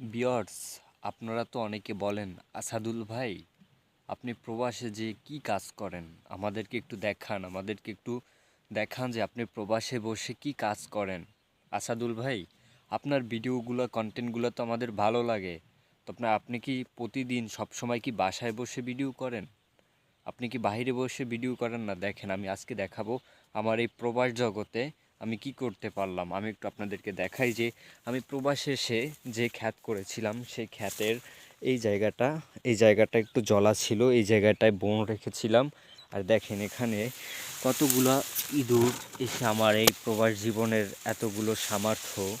বিয়ার্স, আপনারা তো অনেকে বলেন, আসাদুল ভাই, আপনি প্রবাসে যে কি কাজ করেন? আমাদেরকে একটু দেখান, আমাদেরকে একটু দেখান যে আপনি প্রবাসে বসে কি কাজ করেন। আসাদুল ভাই, আপনার ভিডিওগুলো, কন্টেন্টগুলো তো আমাদের ভালো লাগে। তো আপনার আপনি কি প্রতিদিন সবসময় কি বাসায় বসে ভিডিও করেন? আপনি কি বাইরে বসে ভিডিও করেন না? দেখেন, আমি আজকে দেখাবো আমার এই প্রবাস জগতে আমি কি করতে পারলাম? আমি একটু আপনাদেরকে দেখাই যে আমি প্রবাসে এসে যে খ্যাত করেছিলাম, সেই খ্যাতের এই জায়গাটা এই জায়গাটা একটু জলা ছিল, এই জায়গাটায় বন রেখেছিলাম। আর দেখেন এখানে কতগুলা ইঁদুর এসে আমার এই প্রবাস জীবনের এতগুলো সামর্থ্য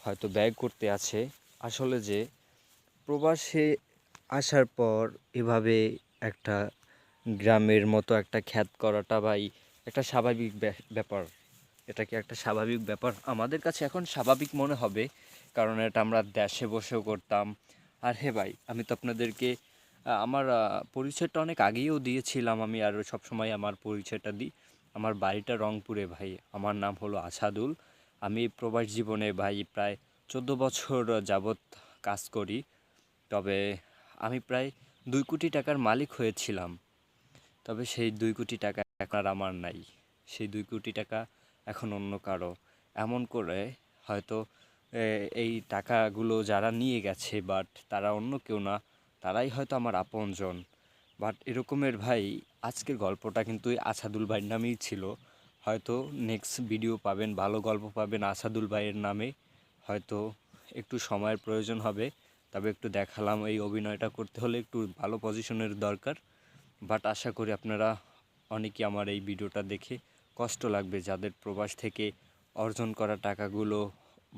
হয়তো ব্যয় করতে আছে। আসলে যে প্রবাসে আসার পর এভাবে একটা গ্রামের মতো একটা খ্যাত করাটা ভাই একটা স্বাভাবিক ব্যা- ব্যাপার। এটা কি একটা স্বাভাবিক ব্যাপার? আমাদের কাছে এখন স্বাভাবিক মনে হবে, কারণ এটা আমরা দেশে বসেও করতাম। আর হে ভাই, আমি তো আপনাদেরকে আমার পরিচয়টা অনেক আগেও দিয়েছিলাম আমি, আর সবসময় আমার পরিচয়টা দিই। আমার বাড়িটা রংপুরে ভাই, আমার নাম হলো আসাদুল। আমি প্রবাস জীবনে ভাই প্রায় চোদ্দ বছর যাবৎ কাজ করি। তবে আমি প্রায় দুই কোটি টাকার মালিক হয়েছিলাম। তবে সেই দুই কোটি টাকা এখন আর আমার নাই। সেই দুই কোটি টাকা এখন অন্য কারও। এমন করে হয়তো এই টাকাগুলো যারা নিয়ে গেছে বাট তারা অন্য কেউ না, তারাই হয়তো আমার আপনজন। বাট এরকমের ভাই, আজকের গল্পটা কিন্তু আসাদুল ভাইয়ের নামেই ছিল। হয়তো নেক্সট ভিডিও পাবেন, ভালো গল্প পাবেন আসাদুল ভাইয়ের নামে। হয়তো একটু সময়ের প্রয়োজন হবে, তবে একটু দেখালাম এই অভিনয়টা করতে হলে একটু ভালো পজিশনের দরকার। বাট আশা করি আপনারা অনেকে আমার এই ভিডিওটা দেখে কষ্ট লাগবে যাদের প্রবাস থেকে অর্জন করা টাকাগুলো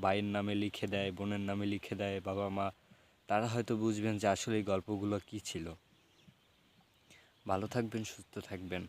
ভাইয়ের নামে লিখে দেয়, বোনের নামে লিখে দেয়, বাবা মা, তারা হয়তো বুঝবেন যে আসলে এই গল্পগুলো কী ছিল। ভালো থাকবেন, সুস্থ থাকবেন।